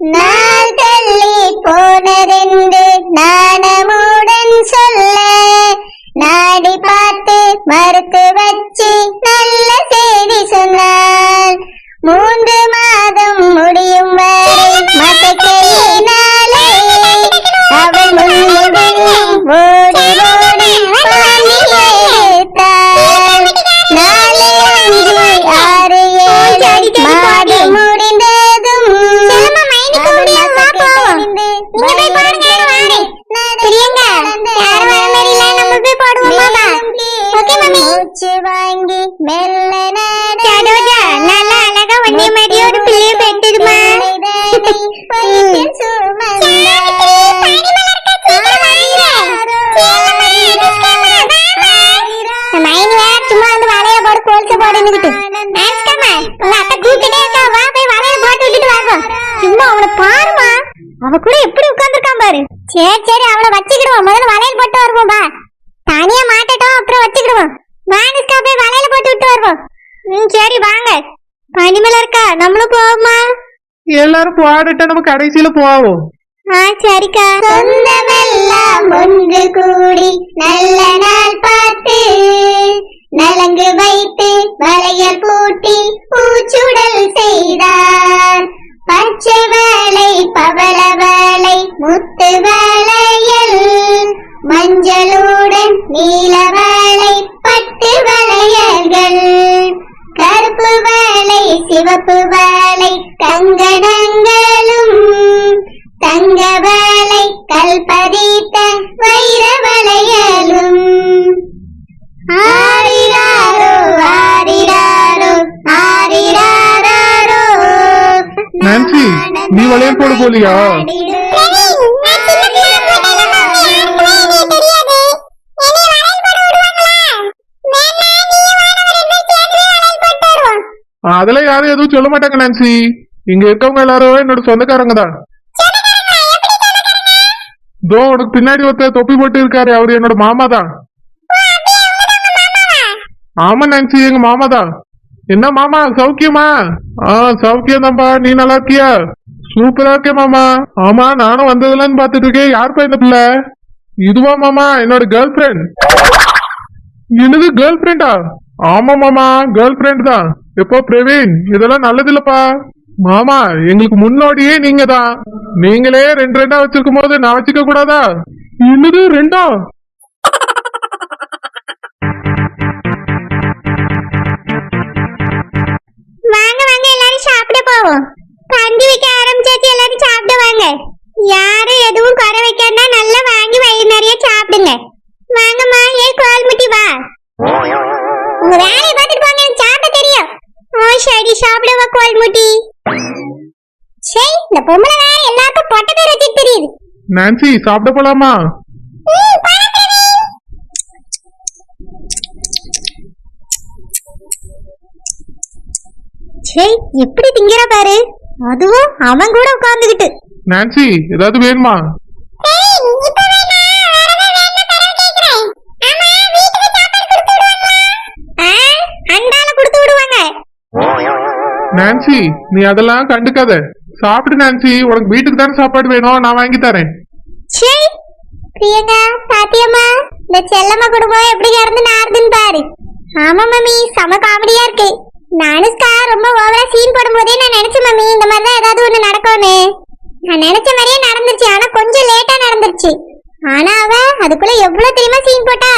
நாள் தள்ளி போனதென்று நாணமுடன் சொல்ல நாடி பார்த்து மறு சரி சரி அவளை வச்சுக்கிடுவோம். முதல்ல வலையில் போட்டு வருவோம் வா தனியா மாட்டட்டும் அப்புறம் வச்சுக்கிடுவோம். வானுஸ்கா போய் வலையில போட்டு விட்டு வருவோம். ம் சரி வாங்க. பனிமலை இருக்கா நம்மளும் போவோமா? எல்லாரும் பாடிட்டு நம்ம கடைசியில போவோம். ஆ சரிக்கா. சொந்தமெல்லாம் ஒன்று கூடி நல்ல நாள் பார்த்து நலங்கு வைத்து வளையல் பூட்டி பூச்சுடல் செய்தார். பச்சை வேலை பவள வேலை முத்து வேலையல் மஞ்சளுடன் நீல வேலை பட்டு வளையல்கள் கருப்பு வேலை சிவப்பு வேலை கங்கணங்களும் போலியா? அதெல்லாம் யாரும் எதுவும் சொல்ல மாட்டாங்க நான்சி. இங்க இருக்கவங்க எல்லாரும் என்னோட சொந்தக்காரங்க தான். தோ உனக்கு பின்னாடி ஒருத்தர் தொப்பி போட்டு இருக்காரு. அவரு என்னோட மாமா தான். ஆமா நான்சி எங்க மாமா தான். என்ன மாமா சௌக்கியமா? ஆ சௌக்கியம் தான்ப்பா நீ நல்லா இருக்கியா? சூப்பரா இருக்கே மாமா. ஆமா நானும் வந்ததுலன்னு பாத்துட்டு இருக்கேன் யாருப்பா இந்த பிள்ளை? இதுவா மாமா என்னோட கேர்ள் ஃப்ரெண்ட் என்னது கேர்ள் ஃப்ரெண்டா ஆமா மாமா கேர்ள் ஃப்ரெண்ட் தான். எப்போ பிரவீன்? இதெல்லாம் நல்லது இல்லப்பா மாமா எங்களுக்கு முன்னோடியே நீங்க தான் நீங்களே ரெண்டு ரெண்டா வச்சிருக்கும் போது நான் வச்சுக்க கூடாதா? என்னது ரெண்டா? வாங்க வாங்க எல்லாரும் சாப்பிட போவோம். பந்தி வைக்க ஆரம்பிச்சாச்சு எல்லாரும் சாப்பிட வாங்க. யாரும் எதுவும் குறை வைக்காம நல்லா வாங்கி வயிறு நிறைய சாப்பிடுங்க. வாங்கம்மா ஏ கோல்முட்டி வா. உங்க வேலையை பார்த்துட்டு போங்க எனக்கு சாப்பிட தெரியும். ஓ சரி சாப்பிடுவா கோல்முட்டி சரி இந்த பொம்பளை வேற எல்லாருக்கும் பொட்ட பேர் வச்சுட்டு தெரியுது. நான்சி சாப்பிட போலாமா. சரி எப்படி திங்கிறா பாரு? அதுவும் அவன் கூட உட்கார்ந்துகிட்டு. நான்சி ஏதாவது வேணுமா? நான்சி நீ அதெல்லாம் கண்டுக்காத. சாப்பிடு நான்சி உனக்கு வீட்டுக்கு தானே சாப்பாடு வேணும். நான் வாங்கி தரேன். பிரியங்கா பாத்தியம்மா இந்த செல்லம்மா குடும்பம் எப்படி இறந்து நாருதுன்னு பாரு. ஆமா மம்மி செம காமெடியா இருக்கு. நானுஸ்கா ரொம்ப ஓவரா சீன் போடும்போதே நான் நினைச்சேன் மம்மி இந்த மாதிரி தான் ஏதாவது ஒண்ணு நடக்கும்னு. நான் நினைச்ச மாதிரியே நடந்துருச்சு. ஆனா கொஞ்சம் லேட்டா நடந்துருச்சு. ஆனா அவ அதுக்குள்ள எவ்வளவு தெரியுமா சீன் போட்டா?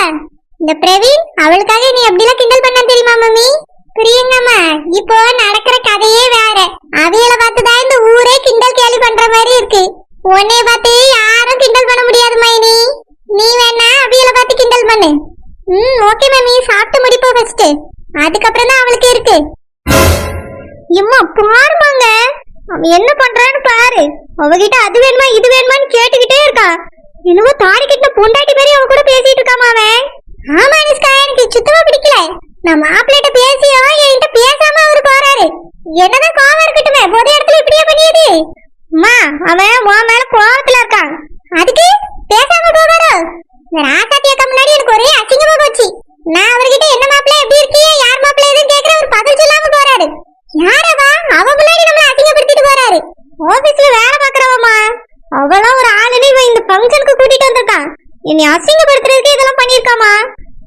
இந்த பிரவீன் அவளுக்காக நீ எப்படிலாம் கிண்டல் பண்ண தெரியுமா மம்மி? பிரியங்கம்மா. இப்போ நடக்கிற கதையே வேற. அவியல பார்த்துதான் இந்த ஊரே கிண்டல் கேள்வி பண்ற மாதிரி இருக்கு. உன்னைய பார்த்து என்ன பண்றான்னு பாரு. அவகிட்ட அது வேணுமா இது வேணுமான்னு கேட்டுக்கிட்டே இருக்கா. என்னவோ தாடி கிட்ட பொண்டாட்டி மாதிரி அவ கூட பேசிட்டு இருக்காமா அவன் ஆமா அனுஷ்கா எனக்கு சுத்தமா பிடிக்கல. நான் மாப்பிள்ளைகிட்ட பேசியோ என்கிட்ட பேசாம அவரு போறாரு. என்னதான் கோவம் இருக்கட்டுமே பொது இடத்துல இப்படியே பண்ணியது. அம்மா அவன் உன் மேல கோவத்துல இருக்கான் அதுக்கு பேசாம போவாரோ இந்த ராசாத்தி அக்கா முன்னாடி எனக்கு ஒரே அசிங்கமா போச்சு. நான் அவர்கிட்ட என்ன மாப்பிள்ளை எப்படி இருக்கீங்க யார் மாப்பிள்ளை எதுவும் கேக்குற ஒரு பதில் சொல்லாம போறாரு யாரவா அவ முன்னாடி நம்மள அசிங்கப்படுத்திட்டு போறாரு ஓ ஆபீஸ்ல வேலை பாக்குறவமா அவளாம் ஒரு ஆளுன்னு இவன் இந்த ஃபங்க்ஷனுக்கு கூட்டிட்டு வந்திருக்கான் என்னை அசிங்கப்படுத்துறதுக்கு இதெல்லாம் பண்ணியிருக்காமா?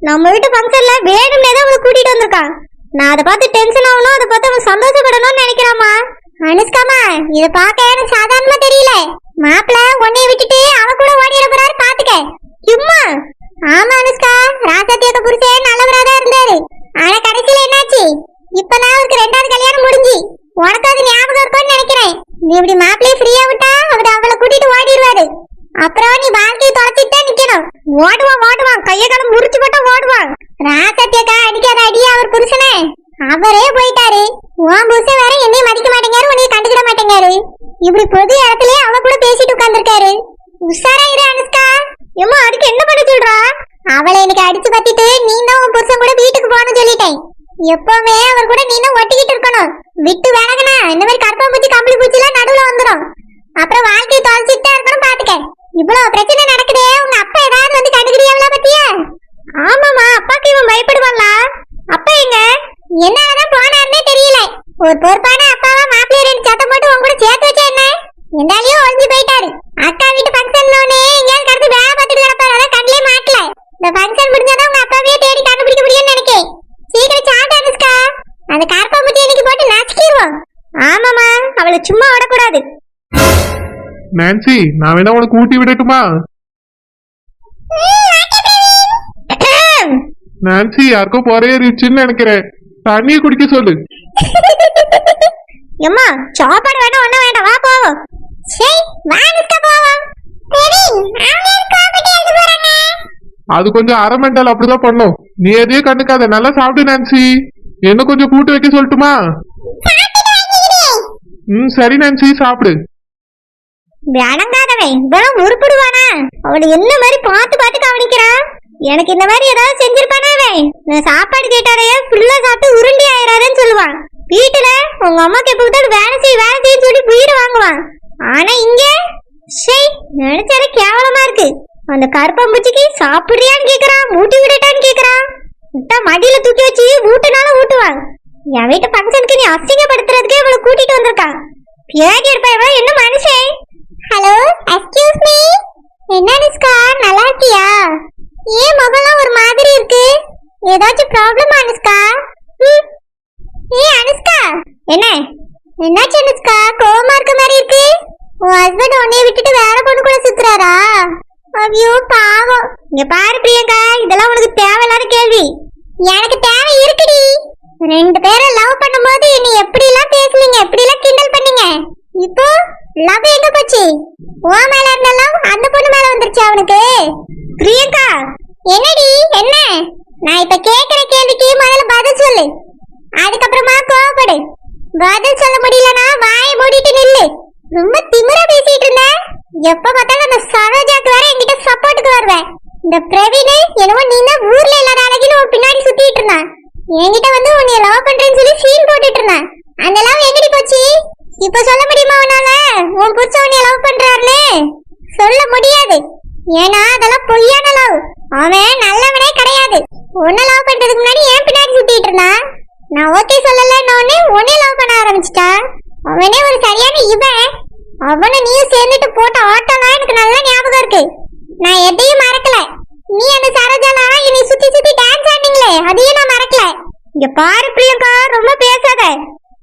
நம்ம வீட்டு ஃபங்க்ஷன்ல வேணும்னே தான் அவளை கூட்டிட்டு வந்திருக்கான் நான் அதை பார்த்து டென்ஷன் ஆகணும் அதை பார்த்து அவன் சந்தோஷப்படணும்னு நினைக்கிறாமா? அனுஷ்காமா இதை பார்க்க எனக்கு சாதாரணமா தெரியல. மாப்பிள்ள உன்னைய விட்டுட்டு அவ கூட ஓடிட போறாரு பாத்துக்க சும்மா. ஆமா அனுஷ்கா ராசத்தியோட புருஷன் நல்லவரா தான் இருந்தாரு. ஆனா கடைசியில என்னாச்சு? இப்பதான் அவருக்கு ரெண்டாவது கல்யாணம் முடிஞ்சு. உனக்கு அது ஞாபகம் இருக்கும்னு நினைக்கிறேன். நீ இப்படி மாப்பிள்ளைய ஃப்ரீயா விட்டா அவர் அவளை கூட்டிட்டு ஓடிடுவாரு. அப்புறம் நீ வாழ்க்கையை தொலைச்சிட்டு நிக்கணும். ஓடுவான் ஓடுவான் கைய காலம் முறிச்சு போட்டா ஓடுவான் ராசத்தியக்கா அடிக்காத அடியா அவர் புருஷனே. அவரே போயிட்டாரு. உன் புருஷன் வேற என்னையும் மதிக்க மாட்டேங்காரு உன்னைய கண்டுக்கிட மாட்டேங்காரு. இப்படி பொது இடத்துலயே அவ கூட பேசிட்டு உட்கார்ந்துருக்காரு. உஷாரா இரு அனுஷ்கா. ஏம்மா அதுக்கு என்ன பண்ண சொல்றா? அவளை எனக்கு அடிச்சு பத்திட்டு நீ தான் உன் புருஷன் கூட வீட்டுக்கு போகணும்னு சொல்லிட்டேன். எப்பவுமே அவர் கூட நீ தான் ஒட்டிக்கிட்டு இருக்கணும். விட்டு விலகுனா இந்த மாதிரி கற்பம் பூச்சி கம்பளி பூச்சி எல்லாம் நடுவுல வந்துடும் அப்புறம் வாழ்க்கையை தொலைச்சிட்டு தான் இருக்கணும் பாத்துக்க இவ்வளவு பிரச்சனை நடக்குதே உங்க அப்பா ஏதாவது வந்து கண்டுக்கிறியாவளா பத்தியா? ஆமாமா அப்பாக்கு இவன் பயப்படுவாங்களா அப்பா எங்க? என்னதான் போனாருன்னே தெரியல. ஒரு பொறுப்பான அப்பாவா மாப்பிள்ளை ரெண்டு சத்தம் போட்டு உன் கூட சேர்த்து வச்சா என்ன எந்தாலையும் ஒழிஞ்சு போயிட்டாரு அக்கா வீட்டு ஃபங்க்ஷன் எங்கேயாவது கடந்து வேலை பார்த்துட்டு கிடப்பாரு அதான் கண்ணிலே மாட்டல இந்த ஃபங்க்ஷன் முடிஞ்சாதான் உங்க அப்பாவையே தேடி கண்டுபிடிக்க முடியும்னு நினைக்கிறேன் சீக்கிரம் சாப்பிட்டு அனுஷ்கா அந்த கார்பாம்புட்டி இன்னைக்கு போட்டு நச்சுக்கிடுவோம் ஆமாமா அவளை சும்மா விடக்கூடாது நான்சி நான் வேணா உனக்கு ஊட்டி விடட்டுமா? நான்சி யாருக்கோ பொறையறிச்சுன்னு நினைக்கிறேன். தண்ணியை குடிக்க சொல்லு. எம்மா சாப்பாடு வேண்டாம் ஒண்ணும் வேண்டாம் வா போவோம். சரி வா அது கொஞ்சம் அரை மெண்டல் அப்படிதான் பண்ணும். நீ எதையும் கண்டுக்காத. நல்லா சாப்பிடு நான்சி என்ன கொஞ்சம் கூட்டு வைக்க சொல்லட்டுமா? ம் சரி நான்சி சாப்பிடு. அடங்காதவன். இவெல்லாம் உருப்பிடுவானா அவனை என்ன மாதிரி பார்த்து பார்த்து கவனிக்கிறான் எனக்கு இந்த மாதிரி ஏதாவது செஞ்சிருப்பானே அவன் நான் சாப்பாடு கேட்டாலே ஃபுல்லா சாப்பிட்டு உருண்டி ஆயிடாதேன்னு சொல்லுவான். வீட்டுல உங்க அம்மாக்கு எப்ப வேலை செய் வேலை செய்யன்னு சொல்லி உயிர் வாங்குவான். ஆனா இங்க ஷை நினைச்சாலே கேவலமா இருக்கு. அந்த கருப்பம்பூச்சிக்கு சாப்பிடுறியான்னு கேக்குறான் ஊட்டி விடட்டான்னு கேக்குறான் விட்டா மடியில தூக்கி வச்சு ஊட்டுனால ஊட்டுவான். என் வீட்டு ஃபங்க்ஷனுக்கு நீ அசிங்கப்படுத்துறதுக்கே இவளை கூட்டிட்டு வந்திருக்கான். பேடி இருப்பா என்ன மனுஷன்? ஹலோ எக்ஸ்கியூஸ் மீ என்ன அனுஷ்கா நல்லா இருக்கியா? ஏன் முகம்லாம் ஒரு மாதிரி இருக்கு? ஏதாச்சும் ப்ராப்ளம் அனுஷ்கா? ம். ஏய் அனுஷ்கா. என்ன? என்னாச்சு அனுஷ்கா? கோவமா இருக்க மாதிரி இருக்கு? உன் ஹஸ்பண்ட் உன்னைய விட்டுட்டு வேற பொண்ணு கூட சுத்துறாரா? ஐயோ பாவம். இங்க பாரு பிரியங்கா இதெல்லாம் உனக்கு தேவையில்லாத கேள்வி. எனக்கு தேவை இருக்குடி. ரெண்டு பேரும் லவ் பண்ணும்போது நீ எப்படிலாம் பேசுனீங்க? எப்படிலாம் கிண்டல் பண்ணீங்க? இப்போ லவ் எங்க போச்சு? ஓ மேல இருந்தாலும் அந்த பொண்ணு மேல வந்துருச்சு அவனுக்கு? பிரியங்கா என்னடி என்ன? நான் இப்ப கேக்குற கேள்விக்கு முதல்ல பதில் சொல்லு. அதுக்கப்புறமா கோவப்படு. பதில் சொல்ல முடியலனா வாயை மூடிட்டு நில்லு. ரொம்ப திமிரா பேசிட்டு இருந்த. எப்ப பார்த்தாலும் அந்த சரோஜாக்கு வேற என்கிட்ட சப்போர்ட்டுக்கு வருவேன் இந்த பிரவீன் என்னவோ நீ தான் ஊர்ல இல்லாத அழகின்னு உன் பின்னாடி சுத்திட்டு இருந்தான். என்கிட்ட வந்து உன்னை லவ் பண்றேன்னு சொல்லி சீன் போட்டுட்டு இருந்தான். அந்த லவ் எங்கடி போச்சு? இப்ப சொல்ல முடியுமா உன்னால? உன் புருஷன் உன்னை லவ் பண்றாருன்னு? சொல்ல முடியாது. ஏன்னா அதெல்லாம் பொய்யான லவ் அவன் நல்லவனே கிடையாது. உன்னை லவ் பண்றதுக்கு முன்னாடி ஏன் பின்னாடி சுத்திட்டு இருந்தான். நான் ஓகே சொல்லலன்னு உடனே உன்னை லவ் பண்ண ஆரம்பிச்சிட்டா. அவனே ஒரு சரியான இவன். அவனை நீயும் சேர்ந்துட்டு போட்ட ஆட்டம்லாம் எனக்கு நல்லா ஞாபகம் இருக்கு. நான் எதையும் மறக்கல. நீ அந்த சரோஜாலா என்னை சுத்தி சுத்தி டான்ஸ் ஆடினீங்களே அதையும் நான் மறக்கல. இங்க பாரு பிரியங்கா ரொம்ப பேசாத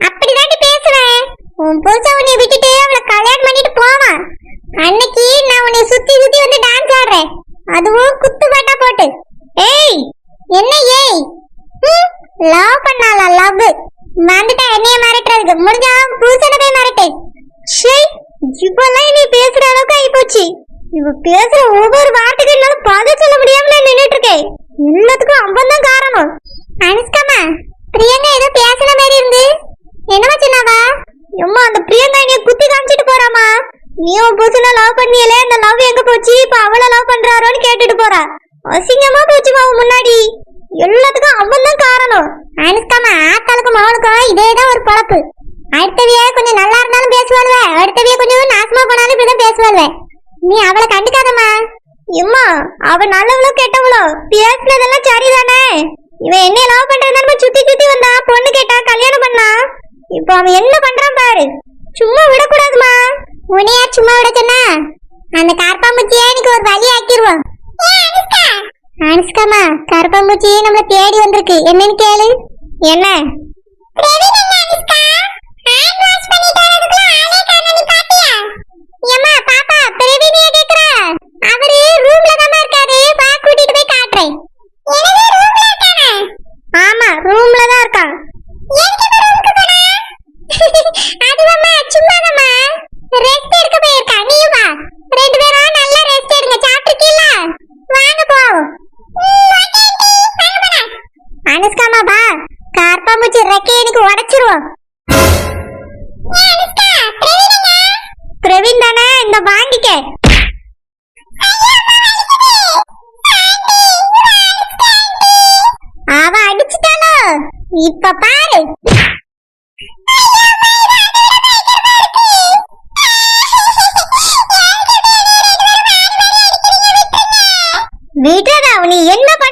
அப்படிதாண்டி பேசுவேன் உன் புருஷன் உன்னை விட்டுட்டு அவளை கல்யாணம் பண்ணிட்டு போவான் அன்னைக்கு நான் உன்னை சுத்தி சுத்தி வந்து டான்ஸ் ஆடுறேன் அதுவும் குத்து பாட்டா போட்டு. ஏய் என்ன ஏய்? லவ் பண்ணால லவ் வந்துட்டா என்னைய மிரட்டுறதுக்கு. முடிஞ்சா புருஷனை போய் மிரட்டு. ஷே இப்பெல்லாம் நீ பேசுற அளவுக்கு ஆயிப்போச்சு. இவ பேசுற ஒவ்வொரு வார்த்தைக்கு என்னால பதில் சொல்ல முடியாம நான் நின்னுட்டு இருக்கேன் எல்லாத்துக்கும் அம்பன் தான் காரணம். அனுஷ்காமா பிரியங்கா ஏதோ பேசுன மாதிரி இருந்து என்னமா சொன்னாவா எம்மா அந்த பிரியங்கா என்னைய குத்தி காமிச்சிட்டு போறாமா நீ உன் புருஷனை லவ் பண்ணியல அந்த லவ் எங்க போச்சு? இப்ப அவள லவ் பண்றாரோன்னு கேட்டுட்டு போறா. அசிங்கமா போச்சுமா அவன் முன்னாடி? எல்லாத்துக்கும் அவன் தான் காரணம். அனுஷ்காம ஆத்தாளுக்கும் மகனுக்கும் இதேதான் ஒரு பொழப்பு. அடுத்தவிய கொஞ்சம் நல்லா இருந்தாலும் பேசுவாள்வ. அடுத்தவிய கொஞ்சம் நாசமா போனாலும் இப்படிதான் பேசுவாள்வ. நீ அவளை கண்டுக்காதம்மா. எம்மா அவ நல்லவளோ கெட்டவளோ? பேசுனதெல்லாம் சரிதானே? இவன் என்ன லவ் பண்றதுன்னு சுத்தி சுத்தி வந்தா பொண்ணு கேட்டா கல்யாணம் பண்ணா. இப்போ அவன் என்ன பண்றான் பாரு. சும்மா விடக்கூடாதுமா. உன்னை சும்மா விட சொன்னா? அந்த கருப்பாம்பூச்சியே எனக்கு ஒரு வழி ஆக்கிடுவோம் அனுஷ்காமா கரப்பாம்பூச்சி நம்மள தேடி வந்திருக்கு. என்னன்னு கேளு. என்ன? பாப்பா, பிரவீன் கேக்குறா? அவரு roomல தாம்மா இருக்காரு. வா, கூட்டிட்டு போய் காட்டுறேன். ஆமா ரூம்ல தான் இருக்கான் அதுவாம்மா சும்மாதாம்மா ரெஸ்ட் எடுக்க போயிருக்கா நீயும் வா ரெண்டு பேரும் நல்லா ரெஸ்ட் எடுங்க சாப்பிட்டுருக்கீல்ல வாங்க போவோம் அனுஷ்காமா வா கார்பாம்பூச்சி ரெக்கை எனக்கு பிரவீன் தானே இந்த வாங்கிக்க. அவ அடிச்சிட்டாளோ? இப்ப பாரு. வீட்டுல நீ என்ன பண்ற